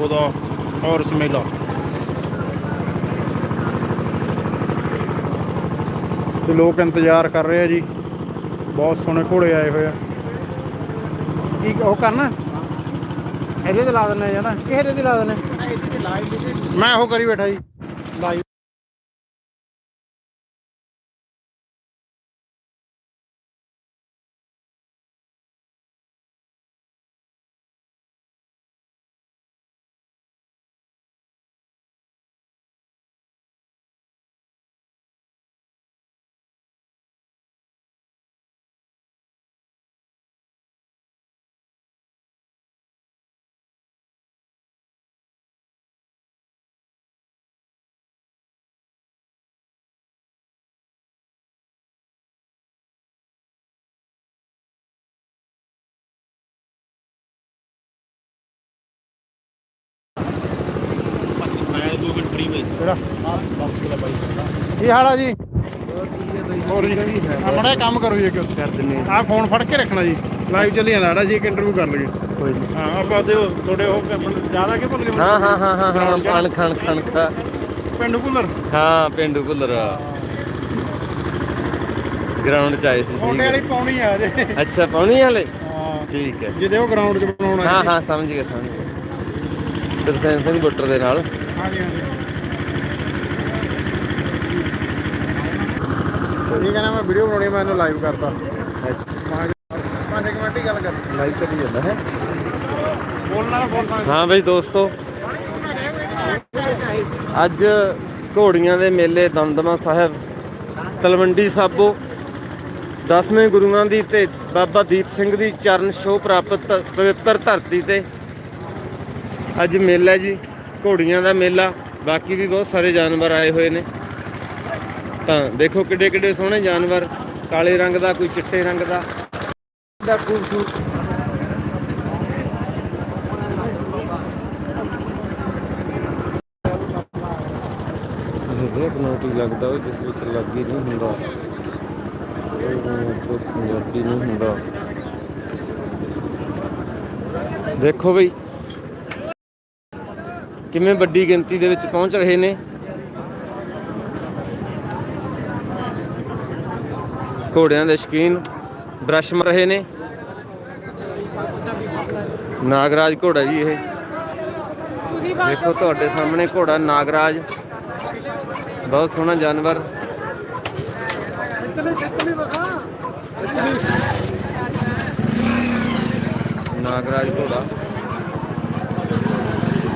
ਉਹਦਾ ਔਰ ਸਮੇਲਾ ਤੇ ਲੋਕ ਇੰਤਜ਼ਾਰ ਕਰ ਰਹੇ ਆ ਜੀ। ਬਹੁਤ ਸੋਹਣੇ ਘੋੜੇ ਆਏ ਹੋਏ ਆ। ਕੀ ਉਹ ਕਰਨਾ? ਇਹਦੇ ਤੇ ਲਾ ਦਿੰਨੇ ਆ ਨਾ। ਕਿਹੜੇ ਤੇ ਲਾ ਦਿੰਨੇ ਮੈਂ ਉਹ ਕਰੀ ਬੈਠਾ ਜੀ। ਕਿਹੜਾ ਕੀ ਹਾਲ ਆ ਜੀ? ਹੋਰ ਜੀ। ਮੜਾ ਕੰਮ ਕਰੋ ਜੀ ਇੱਕ। ਕਰ ਦਿੰਨੇ ਆ। ਫੋਨ ਫੜ ਕੇ ਰੱਖਣਾ ਜੀ। ਲਾਈਵ ਚੱਲੀ ਜਾਂਦਾ ਜੀ ਇੱਕ ਇੰਟਰਵਿਊ ਕਰ ਲਈਏ। ਕੋਈ ਨਹੀਂ ਹਾਂ ਆਪਾਂ ਤੇ ਉਹ ਤੁਹਾਡੇ ਉਹ ਜ਼ਿਆਦਾ ਕਿ ਭੁੱਲ ਗਏ? ਹਾਂ ਹਾਂ ਹਾਂ ਹਾਂ ਹਾਂ ਪਾਣ ਖਾਣ ਖਾਣ ਖਾ ਪਿੰਡ ਭੁੱਲਰ? ਹਾਂ ਪਿੰਡੂ ਭੁੱਲਰ। ਗਰਾਊਂਡ ਚ ਆਏ ਸੀ ਸਹੀ ਵਾਲੀ। ਪਾਉਣੀ ਆ ਜੇ ਅੱਛਾ ਪਾਉਣੀ ਹਲੇ? ਹਾਂ। ਠੀਕ ਹੈ। ਜਿਹਦੇ ਉਹ ਗਰਾਊਂਡ 'ਚ ਬਣਾਉਣਾ ਹਾਂ ਹਾਂ ਸਮਝ ਗਿਆ ਸਮਝ ਗਿਆ। ਦਰਸੈਨ ਸਿੰਘ ਬੁੱਟਰ ਦੇ ਨਾਲ। ਹਾਂਜੀ ਹਾਂਜੀ। ਇਹ ਕਹਿੰਦਾ ਮੈਂ ਵੀਡੀਓ ਬਣਾਉਣੀ ਮੈਂ ਇਹਨੂੰ ਲਾਈਵ ਕਰਤਾ। ਪੰਜ ਕੁ ਮਿੰਟ ਹੀ ਗੱਲ ਕਰ ਲਾਈਵ ਕਰੀ ਜਾਂਦਾ ਹੈ? ਬੋਲਣਾ ਨਾ ਬੋਲਣਾ ਹਾਂ ਬਈ ਦੋਸਤੋ ਅੱਜ ਘੋੜੀਆਂ ਦੇ ਮੇਲੇ ਦਮਦਮਾ ਸਾਹਿਬ ਤਲਵੰਡੀ ਸਾਬੋ ਦਸਵੇਂ ਗੁਰੂਆਂ ਦੀ ਤੇ ਬਾਬਾ ਦੀਪ ਸਿੰਘ ਦੀ ਚਰਨ ਛੋਹ ਪ੍ਰਾਪਤ ਪਵਿੱਤਰ ਧਰਤੀ ਤੇ ਅੱਜ ਮੇਲਾ ਜੀ ਘੋੜੀਆਂ ਦਾ ਮੇਲਾ ਬਾਕੀ ਵੀ ਬਹੁਤ ਸਾਰੇ ਜਾਨਵਰ ਆਏ ਹੋਏ ਨੇ। ਤਾਂ ਦੇਖੋ ਕਿੱਡੇ ਕਿੱਡੇ ਸੋਹਣੇ ਜਾਨਵਰ, ਕਾਲੇ ਰੰਗ ਦਾ, ਕੋਈ ਚਿੱਟੇ ਰੰਗ ਦਾ। ਦਾ ਖੂਬਸੂਰਤ। ਇਹ ਦੇਖ ਲੱਗਦਾ ਉਹ ਜਿਸ ਵਿੱਚ ਲੱਗੀ ਨਹੀਂ ਹੁੰਦਾ। ਉਹ ਪੰਜਾਬੀ ਨਹੀਂ ਹੁੰਦਾ। ਦੇਖੋ ਬਈ, ਕਿਵੇਂ ਵੱਡੀ ਗਿਣਤੀ ਦੇ ਵਿੱਚ ਪਹੁੰਚ ਰਹੇ ਨੇ। ਘੋੜਿਆਂ ਦੇ ਸ਼ਕੀਨ ਬ੍ਰਸ਼ ਰਹੇ ਨੇ। ਨਾਗਰਾਜ ਘੋੜਾ ਜੀ ਇਹ। ਦੇਖੋ ਤੁਹਾਡੇ ਸਾਹਮਣੇ ਘੋੜਾ ਨਾਗਰਾਜ। ਬਹੁਤ ਸੋਹਣਾ ਜਾਨਵਰ। ਨਾਗਰਾਜ ਘੋੜਾ।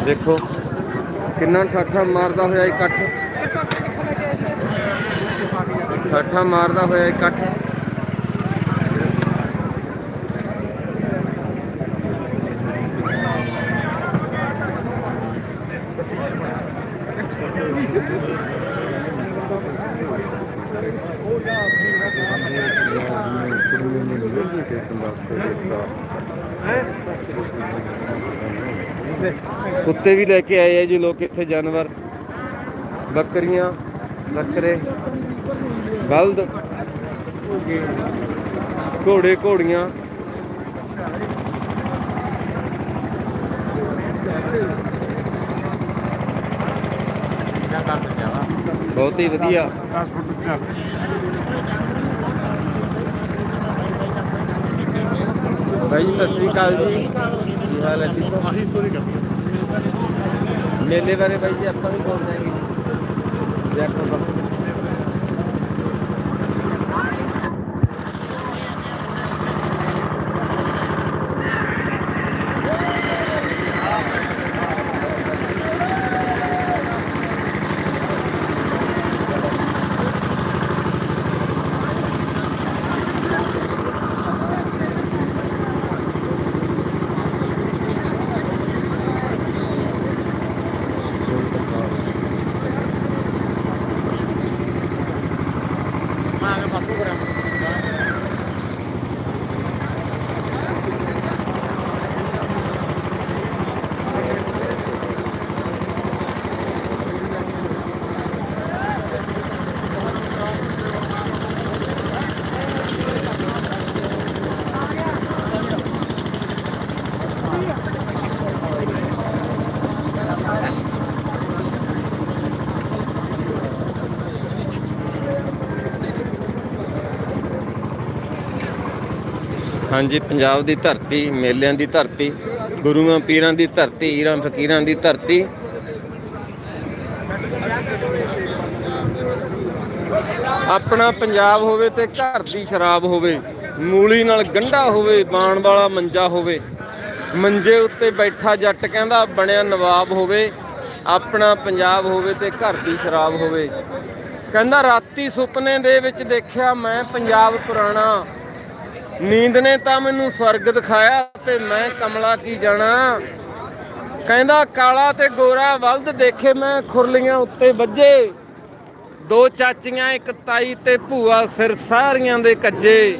ਦੇਖੋ ਕਿੰਨਾ ਠਾਠਾ ਮਾਰਦਾ ਹੋਇਆ ਇਕੱਠ। ਠਾਠਾ ਮਾਰਦਾ ਹੋਇਆ ਇਕੱਠ ਕੁੱਤੇ ਵੀ ਲੈ ਕੇ ਆਏ ਆ ਜੀ ਲੋਕ ਇੱਥੇ ਜਾਨਵਰ। ਬੱਕਰੀਆਂ, ਬੱਕਰੇ। ਬਲਦ ਘੋੜੇ ਘੋੜੀਆਂ। ਬਹੁਤ ਹੀ ਵਧੀਆ। ਭਾਈ ਜੀ, ਸਤਿ ਸ੍ਰੀ ਅਕਾਲ ਜੀ। ਕੀ ਹਾਲ ਹੈ ਹੋ ਆਹੀ ਸਟੋਰੀ ਕਰਦੀ ਮੇਲੇ ਬਾਰੇ ਬਾਈ ਜੀ ਆਪਾਂ ਵੀ ਬੋਲ ਜਾਏਂਗੇ ਦੇਖੋ ਹਾਂਜੀ, ਪੰਜਾਬ ਦੀ ਧਰਤੀ, ਮੇਲਿਆਂ ਦੀ ਧਰਤੀ, ਗੁਰੂਆਂ ਪੀਰਾਂ ਦੀ ਧਰਤੀ ਹੀਰਾਂ ਫਕੀਰਾਂ ਦੀ ਧਰਤੀ। ਆਪਣਾ ਪੰਜਾਬ ਹੋਵੇ ਤੇ ਘਰ ਦੀ ਸ਼ਰਾਬ ਹੋਵੇ, ਮੂਲੀ ਨਾਲ ਗੰਢਾ ਹੋਵੇ, ਬਾਣ ਵਾਲਾ ਮੰਜਾ ਹੋਵੇ, ਮੰਜੇ ਉੱਤੇ ਬੈਠਾ ਜੱਟ ਕਹਿੰਦਾ ਬਣਿਆ ਨਵਾਬ ਹੋਵੇ, ਆਪਣਾ ਪੰਜਾਬ ਹੋਵੇ ਤੇ ਘਰ ਦੀ ਸ਼ਰਾਬ ਹੋਵੇ। ਕਹਿੰਦਾ ਰਾਤੀ ਸੁਪਨੇ ਦੇ ਵਿੱਚ ਦੇਖਿਆ ਮੈਂ ਪੰਜਾਬ ਪੁਰਾਣਾ ਨੀਂਦ ਨੇ ਤਾਂ ਮੈਨੂੰ ਸਵਰਗ ਦਿਖਾਇਆ ਤੇ ਮੈਂ ਕਮਲਾ ਕੀ ਜਾਣਾ? ਕਹਿੰਦਾ ਕਾਲਾ ਤੇ ਗੋਰਾ ਵਲਦ ਦੇਖੇ ਮੈਂ ਖੁਰਲੀਆਂ ਉੱਤੇ ਵੱਜੇ। ਦੋ ਚਾਚੀਆਂ ਇੱਕ ਤਾਈ ਤੇ ਭੂਆ ਸਿਰ ਸਾਰੀਆਂ ਦੇ ਕੱਜੇ।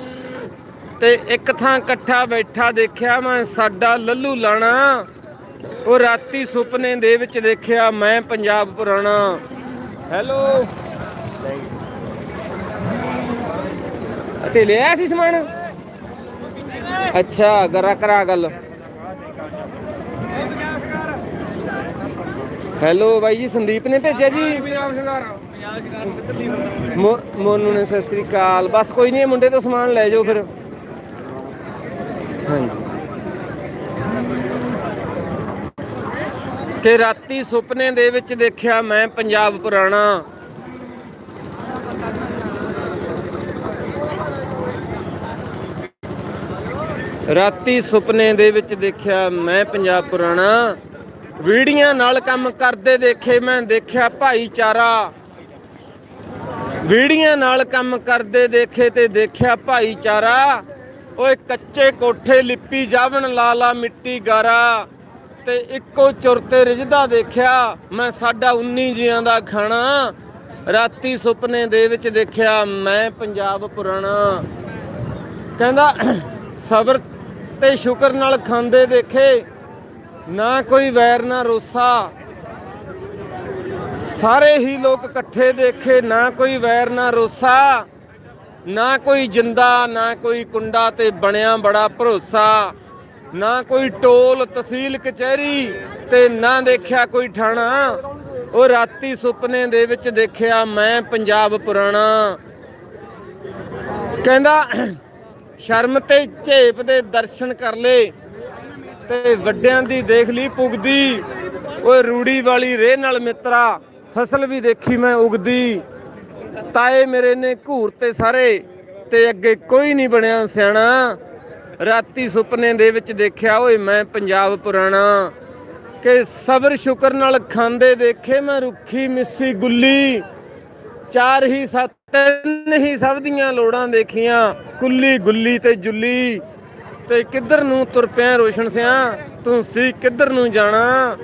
ਤੇ ਇੱਕ ਥਾਂ ਇਕੱਠਾ ਬੈਠਾ ਦੇਖਿਆ ਮੈਂ ਸਾਡਾ ਲੱਲੂ ਲਾਣਾ। ਉਹ ਰਾਤੀ ਸੁਪਨੇ ਦੇ ਵਿੱਚ ਦੇਖਿਆ ਮੈਂ ਪੰਜਾਬ ਪੁਰਾਣਾ। ਹੈਲੋ। ਅਤੇ ਲਿਆ ਸੀ ਸਮਾਨ? ਅੱਛਾ ਗਰਾ ਕਰਾ ਗੱਲ। ਹੈਲੋ ਬਾਈ ਜੀ ਸੰਦੀਪ ਨੇ ਭੇਜਿਆ ਜੀ? ਮੋਨੂ ਨੇ ਸਤਿ ਸ੍ਰੀ ਅਕਾਲ। ਬਸ ਕੋਈ ਨਹੀਂ ਮੁੰਡੇ ਤੋਂ ਸਮਾਨ ਲੈ ਜਾਓ ਫਿਰ। ਹਾਂਜੀ। ਕਿ ਰਾਤੀ ਸੁਪਨੇ ਦੇ ਵਿੱਚ ਦੇਖਿਆ ਮੈਂ ਪੰਜਾਬ ਪੁਰਾਣਾ। ਰਾਤੀ ਸੁਪਨੇ ਦੇ ਵਿੱਚ ਦੇਖਿਆ ਮੈਂ ਪੰਜਾਬ ਪੁਰਾਣਾ ਵੀੜੀਆਂ ਨਾਲ ਕੰਮ ਕਰਦੇ ਦੇਖੇ ਮੈਂ ਦੇਖਿਆ ਭਾਈਚਾਰਾ। ਵੀੜੀਆਂ ਨਾਲ ਕੰਮ ਕਰਦੇ ਦੇਖੇ ਤੇ ਦੇਖਿਆ ਭਾਈਚਾਰਾ। ਓਏ ਕੱਚੇ ਕੋਠੇ ਲਿੱਪੀ ਜਾਵਣ ਲਾਲਾ ਮਿੱਟੀ ਗਾਰਾ। ਤੇ ਇੱਕੋ ਚੁਰ ਤੇ ਰਿਜਦਾ ਦੇਖਿਆ ਮੈਂ ਸਾਡਾ 19 ਜੀਆਂ ਦਾ ਖਾਣਾ। ਰਾਤੀ ਸੁਪਨੇ ਦੇ ਵਿੱਚ ਦੇਖਿਆ ਮੈਂ ਪੰਜਾਬ ਪੁਰਾਣਾ। ਕਹਿੰਦਾ, ਸਬਰ ਤੇ ਸ਼ੁਕਰ ਨਾਲ ਖਾਂਦੇ ਦੇਖੇ, ਨਾ ਕੋਈ ਵੈਰ, ਨਾ ਰੋਸਾ। ਸਾਰੇ ਹੀ ਲੋਕ ਇਕੱਠੇ ਦੇਖੇ, ਨਾ ਕੋਈ ਵੈਰ, ਨਾ ਰੋਸਾ। ਨਾ ਕੋਈ ਜਿੰਦਾ, ਨਾ ਕੋਈ ਕੁੰਡਾ ਤੇ ਬਣਿਆ ਬੜਾ ਭਰੋਸਾ। ਨਾ ਕੋਈ ਟੋਲ ਤਹਿਸੀਲ ਕਚਹਿਰੀ ਤੇ ਨਾ ਦੇਖਿਆ ਕੋਈ ਠਾਣਾ। ਉਹ ਰਾਤੀ ਸੁਪਨੇ ਦੇ ਵਿੱਚ ਦੇਖਿਆ ਮੈਂ ਪੰਜਾਬ ਪੁਰਾਣਾ। ਕਹਿੰਦਾ ਸ਼ਰਮ ਤੇ ਝੇਪ ਦੇ ਦਰਸ਼ਨ ਕਰ ਲੇ ਤੇ ਵੱਡਿਆਂ ਦੀ ਦੇਖ ਲਈ ਪੁਗਦੀ। ਓਏ ਰੂੜੀ ਵਾਲੀ ਰੇਹ ਨਾਲ ਮਿੱਤਰਾ, ਫਸਲ ਵੀ ਦੇਖੀ ਮੈਂ ਉਗਦੀ। ਤਾਏ ਮੇਰੇ ਨੇ ਘੂਰ ਤੇ ਸਾਰੇ ਤੇ ਅੱਗੇ ਕੋਈ ਨਹੀਂ ਬਣਿਆ ਸਿਆਣਾ। ਰਾਤੀ ਸੁਪਨੇ ਦੇ ਵਿੱਚ ਦੇਖਿਆ, ਓਏ ਮੈਂ ਪੰਜਾਬ ਪੁਰਾਣਾ। ਕਿ ਸਬਰ ਸ਼ੁਕਰ ਨਾਲ ਖਾਂਦੇ ਦੇਖੇ ਮੈਂ ਰੁੱਖੀ ਮਿੱਸੀ ਗੁੱਲੀ। ਚਾਰ ਹੀ ਸੱਤ ਤਿੰਨ ਹੀ ਸਭ ਦੀਆਂ ਲੋੜਾਂ ਦੇਖੀਆਂ, ਕੁੱਲੀ ਗੁੱਲੀ ਤੇ ਜੁੱਲੀ। ਤੇ ਕਿੱਧਰ ਨੂੰ ਤੁਰ ਪਿਆ ਰੋਸ਼ਨ ਸਿਆ? ਤੂੰ ਸੀ ਕਿੱਧਰ ਨੂੰ ਜਾਣਾ?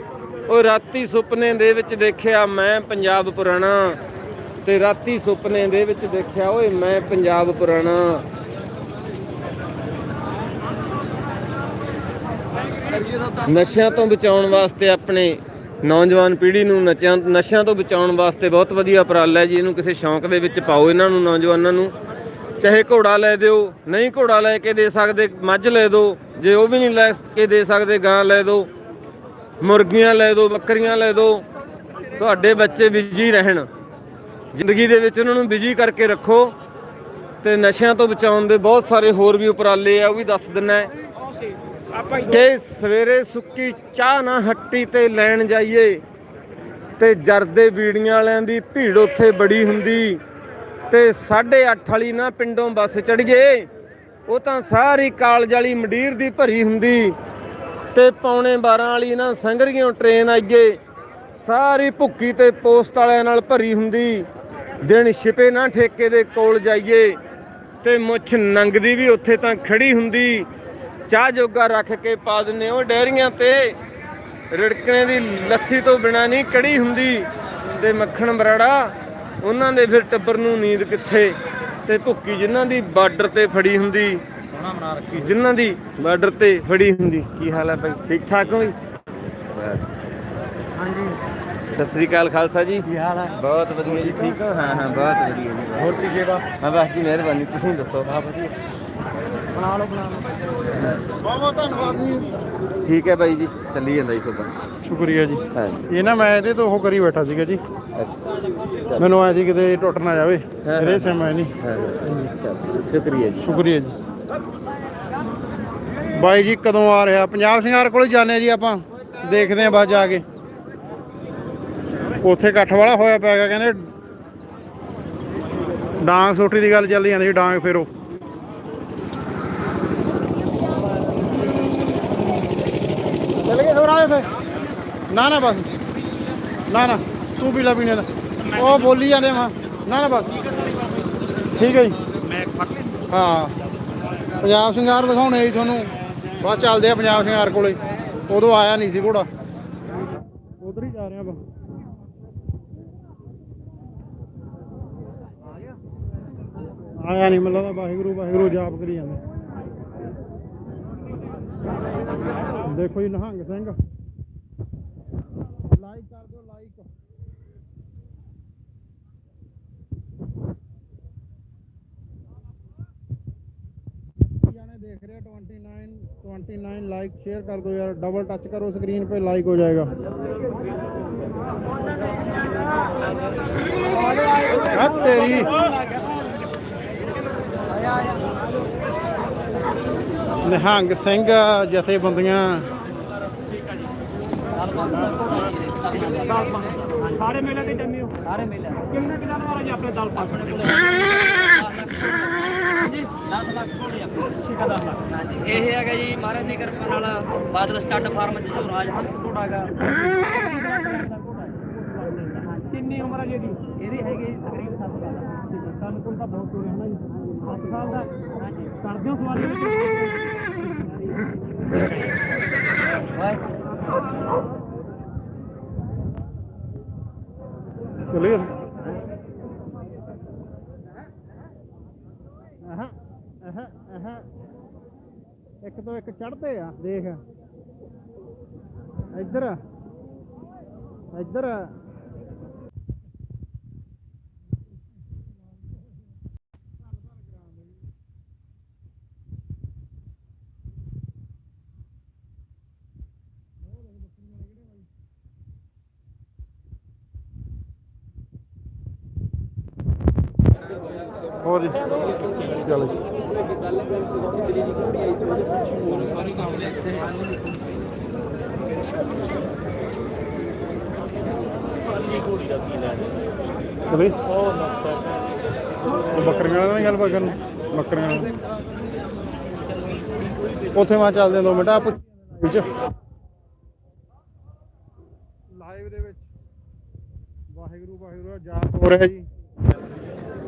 ਉਹ ਰਾਤੀ ਸੁਪਨੇ ਦੇ ਵਿੱਚ ਦੇਖਿਆ ਮੈਂ ਪੰਜਾਬ ਪੁਰਾਣਾ। ਤੇ ਰਾਤੀ ਸੁਪਨੇ ਦੇ ਵਿੱਚ ਦੇਖਿਆ, ਓਏ ਮੈਂ ਪੰਜਾਬ ਪੁਰਾਣਾ। ਨਸ਼ਿਆਂ ਤੋਂ ਬਚਾਉਣ ਵਾਸਤੇ ਆਪਣੇ ਨੌਜਵਾਨ ਪੀੜ੍ਹੀ ਨੂੰ ਨਸ਼ਿਆਂ ਨਸ਼ਿਆਂ ਤੋਂ ਬਚਾਉਣ ਵਾਸਤੇ ਬਹੁਤ ਵਧੀਆ ਉਪਰਾਲਾ ਹੈ ਜੀ। ਇਹਨੂੰ ਕਿਸੇ ਸ਼ੌਂਕ ਦੇ ਵਿੱਚ ਪਾਓ, ਇਹਨਾਂ ਨੂੰ, ਨੌਜਵਾਨਾਂ ਨੂੰ। ਚਾਹੇ ਘੋੜਾ ਲੈ ਦਿਓ, ਨਹੀਂ ਘੋੜਾ ਲੈ ਕੇ ਦੇ ਸਕਦੇ, ਮੱਝ ਲੈ ਦਿਓ। ਜੇ ਉਹ ਵੀ ਨਹੀਂ ਲੈ ਕੇ ਦੇ ਸਕਦੇ, ਗਾਂ ਲੈ ਦਿਓ। ਮੁਰਗੀਆਂ ਲੈ ਦਿਓ, ਬੱਕਰੀਆਂ ਲੈ ਦਿਓ। ਤੁਹਾਡੇ ਬੱਚੇ ਬਿਜ਼ੀ ਰਹਿਣ। ਜ਼ਿੰਦਗੀ ਦੇ ਵਿੱਚ ਉਹਨਾਂ ਨੂੰ ਬਿਜ਼ੀ ਕਰਕੇ ਰੱਖੋ। ਤੇ ਨਸ਼ਿਆਂ ਤੋਂ ਬਚਾਉਣ ਦੇ ਬਹੁਤ ਸਾਰੇ ਹੋਰ ਵੀ ਉਪਰਾਲੇ ਆ, ਉਹ ਵੀ ਦੱਸ ਦਿੰਨਾ ਹੈ। ਕਿ ਸਵੇਰੇ ਸੁੱਕੀ ਚਾਹ ਨਾ ਹੱਟੀ ਤੇ ਲੈਣ ਜਾਈਏ ਤੇ ਜਰਦੇ ਬੀੜੀਆਂ ਵਾਲਿਆਂ ਦੀ ਭੀੜ ਉੱਥੇ ਬੜੀ ਹੁੰਦੀ ਤੇ 8:30 ਵਾਲੀ ਨਾ ਪਿੰਡੋਂ ਬੱਸ ਚੜੀਏ, ਉਹ ਤਾਂ ਸਾਰੀ ਕਾਲਜ ਵਾਲੀ ਮੰਡੀਰ ਦੀ ਭਰੀ ਹੁੰਦੀ ਤੇ ਪੌਣੇ 12 ਵਾਲੀ ਨਾ ਸੰਗਰੀਆਂ ਟ੍ਰੇਨ ਆਈਏ, ਸਾਰੀ ਭੁੱਕੀ ਤੇ ਪੋਸਟ ਵਾਲਿਆਂ ਨਾਲ ਭਰੀ ਹੁੰਦੀ। ਦਿਨ ਛਿਪੇ ਨਾ ਠੇਕੇ ਦੇ ਕੋਲ ਜਾਈਏ ਤੇ ਮੁੱਛ ਨੰਗਦੀ ਵੀ ਉੱਥੇ ਤਾਂ ਖੜੀ ਹੁੰਦੀ। ਚਾਹ ਜੋਗਾ ਰੱਖ ਕੇ ਪਾ ਦਿੰਨੇ ਉਹ ਡੈਰੀਆਂ ਤੇ ਰਿੜਕਣੇ ਦੀ ਲੱਸੀ ਤੋਂ ਬਿਨਾ ਨਹੀਂ ਕੜੀ ਹੁੰਦੀ ਤੇ ਮੱਖਣ ਬਰਾੜਾ। ਉਹਨਾਂ ਦੇ ਫਿਰ ਟੱਬਰ ਨੂੰ ਨੀਂਦ ਕਿੱਥੇ? ਤੇ ਭੁੱਕੀ ਜਿਨ੍ਹਾਂ ਦੀ ਬਾਰਡਰ ਤੇ ਫੜੀ ਹੁੰਦੀ? ਸੋਹਣਾ ਬਣਾ ਰੱਖੀ ਜਿਨ੍ਹਾਂ ਦੀ ਬਾਰਡਰ ਤੇ ਫੜੀ ਹੁੰਦੀ? ਕੀ ਹਾਲ ਹੈ ਭਾਈ? ਠੀਕ ਠਾਕ ਹੋ ਜੀ? ਹਾਂਜੀ। ਸਤਿ ਸ੍ਰੀ ਅਕਾਲ ਖਾਲਸਾ ਜੀ। ਕੀ ਹਾਲ ਹੈ? ਬਹੁਤ ਵਧੀਆ ਜੀ ਠੀਕ। ਹੋ ਹਾਂ ਹਾਂ ਬਹੁਤ ਵਧੀਆ ਜੀ। ਹੋਰ ਕੀ ਸੇਵਾ? ਹਾਂ ਬਸ ਜੀ ਮਿਹਰਬਾਨੀ। ਤੁਸੀਂ ਦੱਸੋ? ਬਾ ਵਧੀਆ। ਬਣਾ ਲਓ ਬਣਾ ਲਓ। ਬਹੁਤ ਬਹੁਤ ਧੰਨਵਾਦ ਜੀ। ਠੀਕ ਹੈ ਬਾਈ ਜੀ ਚੱਲੀ ਜਾਂਦਾ ਜੀ ਤੁਹਾਡਾ। ਸ਼ੁਕਰੀਆ ਜੀ। ਇਹ ਨਾ ਮੈਂ ਇਹਦੇ ਤੋਂ ਉਹ ਕਰੀ ਬੈਠਾ ਸੀਗਾ ਜੀ। ਮੈਨੂੰ ਆਇਆ ਸੀ ਕਿਤੇ ਟੁੱਟ ਨਾ ਜਾਵੇ ਹਾਂ। ਸਿਮ ਹੈ ਨਹੀਂ। ਸ਼ੁਕਰੀਆ ਜੀ। ਸ਼ੁਕਰੀਆ ਜੀ। ਬਾਈ ਜੀ ਕਦੋਂ ਆ ਰਿਹਾ? ਪੰਜਾਬ ਸ਼ਿੰਗਾਰ ਕੋਲ ਆ ਜੀ ਆਪਾਂ। ਦੇਖਦੇ ਆਂ ਬਸ ਜਾ ਕੇ। ਉੱਥੇ ਇਕੱਠ ਵਾਲਾ ਹੋਇਆ ਪਿਆ ਹੈਗਾ ਕਹਿੰਦੇ ਡਾਂਗ ਸੋਟੀ ਦੀ ਗੱਲ ਚੱਲੀ ਜਾਂਦੀ ਸੀ ਡਾਂਗ ਫੇਰੋ। ਚੱਲ ਗਏ ਹੋਰ ਆਏ ਉੱਥੇ ਨਾ ਨਾ। ਤੂੰ ਪੀ ਪੀਣੇ ਦਾ ਉਹ ਬੋਲੀ ਜਾਂਦੇ ਵਾ ਨਾ ਨਾ ਬਸ। ਠੀਕ ਹੈ ਜੀ। ਹਾਂ। ਪੰਜਾਬ ਸ਼ਿੰਗਾਰ ਦਿਖਾਉਣੇ ਜੀ ਤੁਹਾਨੂੰ। ਬਾਅਦ ਚੱਲਦੇ ਆ ਪੰਜਾਬ ਸ਼ਿੰਗਾਰ ਕੋਲੇ। ਉਦੋਂ ਆਇਆ ਨਹੀਂ ਸੀ ਘੋੜਾ। ਉਧਰ ਹੀ ਜਾ ਰਹੇ ਆਪਾਂ ਆਇਆ ਨਹੀਂ ਮਤਲਬ ਵਾਹਿਗੁਰੂ ਵਾਹਿਗੁਰੂ ਜਾਪ ਕਰੀ ਜਾਂਦੇ। ਦੇਖੋ ਜੀ, ਨਿਹੰਗ ਸਿੰਘ। कर दो लाइक देख रहे लाइक शेयर कर दो यार। डबल टच करो स्क्रीन पे लाइक हो जाएगा। हाँ, तेरी। निहंग सिंह जथेबंद ਸਾਰੇ ਮੇਲੇ ਤੇ ਜੰਮੇ ਹੋ? ਸਾਰੇ ਮੇਲੇ। ਕਿੰਨੇ ਕਿਦਾਂ ਵਾਲਾ ਜੀ ਆਪਣੇ ਦਲ ਪਾਸ? ਇਹ ਹੈਗਾ ਜੀ ਮਹਾਰਾਜ ਦੀ ਕਿਰਪਾ ਨਾਲ ਬਾਦਲ ਸਟੱਡ ਫਾਰਮ ਚ ਜੋ ਰਾਜ ਹੰਸ ਘੋੜਾ ਗਾ ਕਿੰਨੀ ਉਮਰ ਹੈ ਜੀ ਇਹਦੀ? ਹੈਗੇ ਜੀ ਤਕਰੀਬਨ 7 ਸਾਲ। ਸਾਨੂੰ ਕੋਲ ਤਾਂ ਬਹੁਤ ਹੋ ਰਿਹਾ ਨਾ ਜੀ। 8 ਸਾਲ ਦਾ? ਹਾਂਜੀ। ਕਰਦੇ ਹੋ ਸਵਾਲ ਚਲੇ ਆਹਾਂ ਆਹਾਂ ਆਹਾਂ ਇੱਕ ਤੋਂ ਇੱਕ ਚੜਦੇ ਆ ਦੇਖ। ਇੱਧਰ ਇੱਧਰ। ਹੋਰ ਜੀ। ਚਲੋ ਜੀ। ਚਲੇ ਉਹ ਬੱਕਰੀਆਂ ਵਾਲਾ ਨਹੀਂ ਗੱਲ ਬਾਤ ਕਰਨ। ਬੱਕਰੀਆਂ ਉੱਥੇ ਮਾ ਚੱਲਦੇ 2 ਮਿੰਟ ਆ ਪੁੱਛ ਵਿੱਚ। ਲਾਈਵ ਦੇ ਵਿੱਚ। ਵਾਹਿਗੁਰੂ ਵਾਹਿਗੁਰੂ ਜਾਪ ਹੋ ਰਿਹਾ ਜੀ।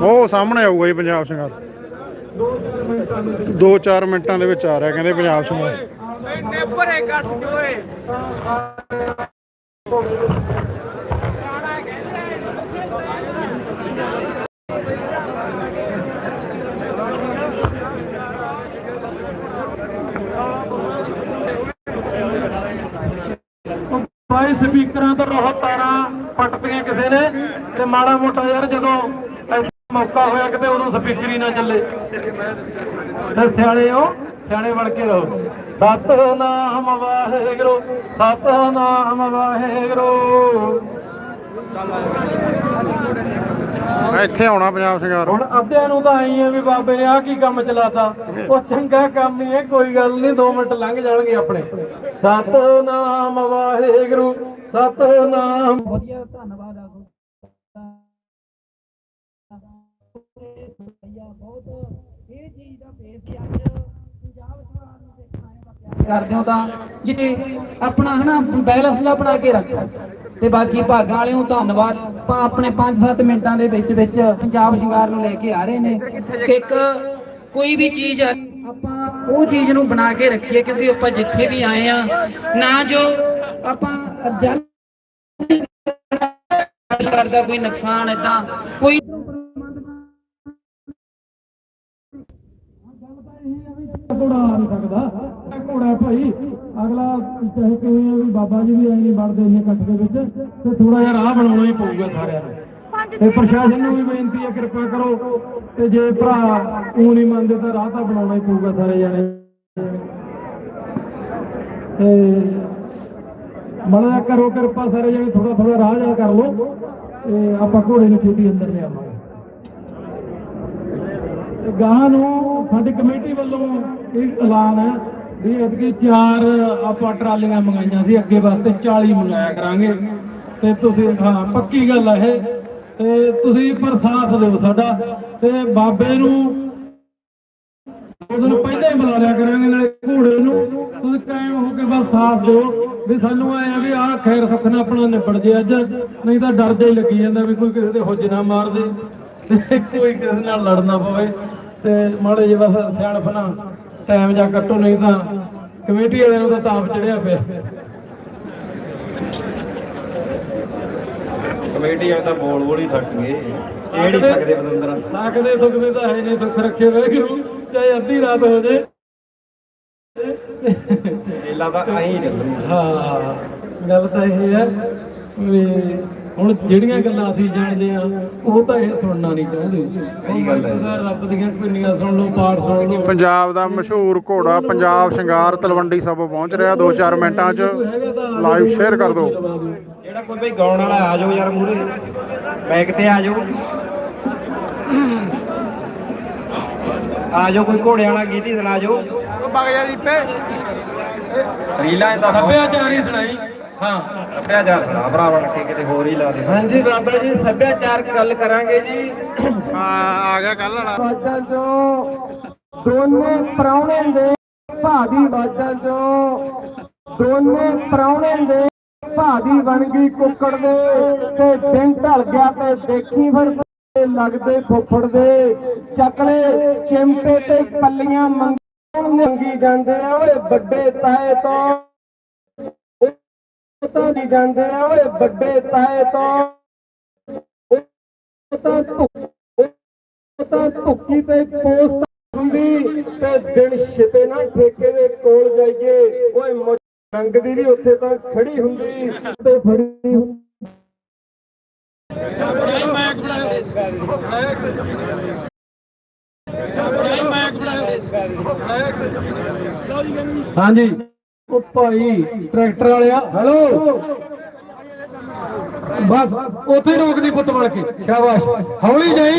ਉਹ ਸਾਹਮਣੇ ਆਊਗਾ ਜੀ ਪੰਜਾਬ ਸ਼ਿੰਗਾਰ। 2-4 ਮਿੰਟਾਂ ਦੇ ਵਿੱਚ ਆ ਰਿਹਾ ਕਹਿੰਦੇ ਪੰਜਾਬ ਸ਼ਿੰਗਾਰ। ਇੰਨੇ ਕੱਟ ਚੋਏ ਭਾਈ ਸਪੀਕਰਾਂ ਤੋਂ ਬਹੁਤ ਤਾਰਾਂ ਪੱਟਦੀਆਂ ਕਿਸੇ ਨੇ ਤੇ ਮਾੜਾ ਮੋਟਾ ਯਾਰ ਜਦੋਂ ਮੌਕਾ ਹੋਇਆ ਕਿਤੇ ਉਦੋਂ ਸਪੀਕਰ ਹੀ ਨਾ ਚੱਲੇ। ਤੇ ਸਿਆਣੇ ਹੋ ਸਿਆਣੇ ਬਣ ਕੇ ਰਹੋ। ਸਤਨਾਮ ਵਾਹਿਗੁਰੂ ਸਤਨਾਮ ਵਾਹਿਗੁਰੂ। ਇੱਥੇ ਆਉਣਾ ਪੰਜਾਬ ਸ਼ਿੰਗਾਰ ਹੁਣ ਅੱਧਿਆਂ ਨੂੰ ਤਾਂ ਆਈ ਹੈ ਵੀ ਬਾਬੇ ਨੇ ਆ ਕੀ ਕੰਮ ਚਲਾਤਾ। ਉਹ ਚੰਗਾ ਕੰਮ ਹੀ ਹੈ ਕੋਈ ਗੱਲ ਨਹੀਂ 2 ਮਿੰਟ ਲੰਘ ਜਾਣਗੇ ਆਪਣੇ। ਸਤਨਾਮ ਵਾਹਿਗੁਰੂ ਸਤਨਾਮ। ਵਧੀਆ ਧੰਨਵਾਦ ਆ ਬਹੁਤ ਇਹ ਚੀਜ਼ ਦਾ ਬੇਸ ਹੀ ਅੱਜ ਪੰਜਾਬ ਸਰਕਾਰ ਨੂੰ ਦੇਖਣਾ ਹੈ ਕਰਦੇ ਹੋ ਤਾਂ ਜਿੱਤੇ ਆਪਣਾ ਹਨਾ ਬੈਲੈਂਸ ਦਾ ਬਣਾ ਕੇ ਰੱਖੋ। ਤੇ ਬਾਕੀ ਭਾਗਾਂ ਵਾਲਿਆਂ ਨੂੰ ਧੰਨਵਾਦ। ਆਪਾਂ ਆਪਣੇ 5-7 ਮਿੰਟਾਂ ਦੇ ਵਿੱਚ ਵਿੱਚ ਪੰਜਾਬ ਸ਼ਿੰਗਾਰ ਨੂੰ ਲੈ ਕੇ ਆ ਰਹੇ ਨੇ। ਕਿ ਇੱਕ ਕੋਈ ਵੀ ਚੀਜ਼ ਆਪਾਂ ਉਹ ਚੀਜ਼ ਨੂੰ ਬਣਾ ਕੇ ਰੱਖੀਏ, ਕਿਉਂਕਿ ਆਪਾਂ ਜਿੱਥੇ ਵੀ ਆਏ ਆ, ਨਾ ਜੋ ਆਪਾਂ ਜਨ ਕਰਦਾ ਕੋਈ ਨੁਕਸਾਨ ਇਦਾਂ ਕੋਈ ਘੋੜਾ ਨਹੀਂ ਸਕਦਾ ਘੋੜਾ ਭਾਈ। ਅਗਲਾ ਚਾਹੇ ਕਿਵੇਂ ਆ ਵੀ ਬਾਬਾ ਜੀ ਵੀ ਐ ਨਹੀਂ ਵੜਦੇ ਇੰਨੇ ਇਕੱਠ ਦੇ ਵਿੱਚ ਤੇ ਥੋੜਾ ਜਿਹਾ ਰਾਹ ਬਣਾਉਣਾ ਹੀ ਪਊਗਾ ਸਾਰਿਆਂ ਨੂੰ। ਤੇ ਪ੍ਰਸ਼ਾਸਨ ਨੂੰ ਵੀ ਬੇਨਤੀ ਹੈ ਕਿਰਪਾ ਕਰੋ ਤੇ ਜੇ ਭਰਾ ਉਹ ਨਹੀਂ ਮੰਨਦੇ ਤਾਂ ਰਾਹ ਤਾਂ ਬਣਾਉਣਾ ਹੀ ਪਊਗਾ ਸਾਰੇ ਜਣੇ। ਤੇ ਮੜਾ ਕਰੋ ਕਿਰਪਾ ਸਾਰੇ ਜਣੇ ਥੋੜਾ ਥੋੜਾ ਰਾਹ ਜਾ ਕਰ ਲਓ ਤੇ ਆਪਾਂ ਘੋੜੇ ਨੂੰ ਛੇਤੀ ਅੰਦਰ ਲਿਆਵਾਂਗੇ। ਤੇ ਗਾਂ ਨੂੰ ਸਾਡੀ ਕਮੇਟੀ ਵੱਲੋਂ ਇਹ ਐਲਾਨ ਹੈ ਵੀ ਇਤਕੀ ਚਾਰ ਆਪਾਂ ਟਰਾਲੀਆਂ ਮੰਗਾਈਆਂ ਸੀ, ਅੱਗੇ ਵਾਸਤੇ 40 ਮੰਗਾਇਆ ਕਰਾਂਗੇ। ਤੇ ਤੁਸੀਂ, ਹਾਂ, ਪੱਕੀ ਗੱਲ ਹੈ ਇਹ। ਤੇ ਤੁਸੀਂ ਪਰ ਸਾਥ ਦਿਓ ਸਾਡਾ। ਤੇ ਬਾਬੇ ਨੂੰ ਦੋ ਪਹਿਲਾਂ ਹੀ ਬੁਲਾ ਲਿਆ ਕਰਾਂਗੇ, ਨਾਲੇ ਘੋੜੇ ਨੂੰ। ਤੁਸੀਂ ਕਾਇਮ ਹੋ ਕੇ ਬਸ ਸਾਥ ਦਿਓ ਵੀ ਸਾਨੂੰ ਐ ਆ ਵੀ ਆਹ ਖੈਰ ਸੁੱਖ ਨਾਲ ਆਪਣਾ ਨਿਪੜ ਜੇ ਅੱਜ। ਨਹੀਂ ਤਾਂ ਡਰ ਜਿਹਾ ਹੀ ਲੱਗੀ ਜਾਂਦਾ ਵੀ ਕੋਈ ਕਿਸੇ ਦੇ ਹੁੱਜ ਨਾ ਮਾਰ ਦੇ। ਤੇ ਕੋਈ ਕਿਸੇ ਨਾਲ ਲੜਨਾ ਪਵੇ। ਤੇ ਮਾੜੇ ਜਿਹੇ ਬਸ ਸਿਆਣਪ ਟਾਈਮ ਜਾ ਕੱਟੋ ਨਹੀਂ ਤਾਂ ਕਮੇਟੀ ਵਾਲਿਆਂ ਨੂੰ ਤਾਂ ਤਾਪ ਚੜਿਆ ਪਿਆ। ਕਮੇਟੀ ਆ ਤਾਂ ਬੋਲ ਬੋਲ ਥੱਕ ਗਏ। ਇਹ ਨਹੀਂ ਥੱਕਦੇ? ਬਦੰਦਰਾ। ਥੱਕਦੇ ਥੁੱਕਦੇ ਤਾਂ ਹੈ ਨਹੀਂ ਸੁੱਖ ਰੱਖੇ ਵਾਹਿਗੁਰੂ ਚਾਹੇ ਅੱਧੀ ਰਾਤ ਹੋ ਜੇ। ਮੇਲਾ ਤਾਂ ਆਈ ਚੱਲੂ। ਹਾਂ ਗੱਲ ਤਾਂ ਇਹ ਹੈ ਵੀ ਹੁਣ ਜਿਹੜੀਆਂ ਗੱਲਾਂ ਅਸੀਂ ਜਾਣਦੇ ਆ ਉਹ ਤਾਂ ਇਹ ਸੁਣਨਾ ਨਹੀਂ ਚਾਹੁੰਦੇ। ਸਹੀ ਗੱਲ ਹੈ ਰੱਬ ਦੀਆਂ ਪਿੰਨੀਆਂ ਸੁਣ ਲਓ ਪਾਠ ਸੁਣ ਲਓ। ਪੰਜਾਬ ਦਾ ਮਸ਼ਹੂਰ ਘੋੜਾ ਪੰਜਾਬ ਸ਼ਿੰਗਾਰ ਤਲਵੰਡੀ ਸਾਬੋ ਪਹੁੰਚ ਰਿਹਾ। 2-4 ਮਿੰਟਾਂ 'ਚ ਲਾਈਵ ਸ਼ੇਅਰ ਕਰ ਦਿਓ। ਜਿਹੜਾ ਕੋਈ ਬਈ ਗਾਉਣ ਵਾਲਾ ਆ ਜਾਓ ਯਾਰ ਮੂਰੇ ਬੈਕ ਤੇ ਆ ਜਾਓ। ਆ ਜਾਓ ਕੋਈ ਘੋੜਿਆਂ ਵਾਲਾ ਗੀਤ ਹੀ ਸੁਣਾ ਜਾਓ। ਉਹ ਬਗ ਜਾ ਦੀਪੇ ਰੀਲਾਂ ਇਹ ਤਾਂ ਸੱਭਿਆਚਾਰੀ ਸੁਣਾਈ। ਹਾਂ। ਸੱਭਿਆਚਾਰ ਸੁਣਾ ਭਰਾ ਬਣ ਕੇ ਕਿਤੇ ਹੋਰ ਹੀ ਲਾ ਦੇ। ਹਾਂਜੀ ਬਾਬਾ ਜੀ ਸੱਭਿਆਚਾਰਕ ਗੱਲ ਕਰਾਂਗੇ ਜੀ। ਹਾਂ ਆ ਗਿਆ ਕੱਲ ਵਾਲਾ। ਬਾਜਾਂ ਚੋਂ ਦੋਨੇ ਪ੍ਰਾਹੁਣੇ ਦੇ ਭਾਦੀ ਬਾਜਾਂ ਚੋਂ ਦੋਨੇ ਪ੍ਰਾਹੁਣੇ ਦੇ ਭਾਦੀ ਬਣ ਗਈ ਕੁੱਕੜ ਦੇ ਤੇ ਦਿਨ ਢਲ ਗਿਆ ਤੇ ਦੇਖੀ ਫਿਰ ਲੱਗਦੇ ਫੁੱਫੜ ਦੇ। ਚੱਕਲੇ ਚਿਮਟੇ ਤੇ ਪੱਲੀਆਂ ਮੰਗਣ ਮੰਗੀ ਜਾਂਦੇ ਆ ਓਏ ਵੱਡੇ ਤਾਏ ਤੋਂ। ਤਾਂ ਦੀ ਜਾਂਦੇ ਆ, ਓਏ ਵੱਡੇ ਤਾਏ ਤੋਂ। ਉਹ ਤਾਂ ਭੁੱਖ ਉਹ ਤਾਂ ਭੁੱਕੀ ਤੇ ਪੋਸਟ ਹੁੰਦੀ, ਤੇ ਦਿਨ ਛਿਪੇ ਨਾ ਠੇਕੇ ਦੇ ਕੋਲ ਜਾਈਏ। ਓਏ ਮੁੱਛ ਰੰਗ ਦੀ ਵੀ ਉੱਥੇ ਤਾਂ ਖੜੀ ਹੁੰਦੀ ਤੇ ਫੜੀ ਹੁੰਦੀ। ਹਾਂਜੀ। ਉਹ ਭਾਈ ਟਰੈਕਟਰ ਵਾਲਿਆ ਹੈਲੋ ਬਸ, ਉੱਥੇ ਹੀ ਰੋਕਦੀ ਪੁੱਤ ਬਣ ਕੇ, ਸ਼ਾਬਾਸ਼। ਹੌਲੀ ਜਾਈ।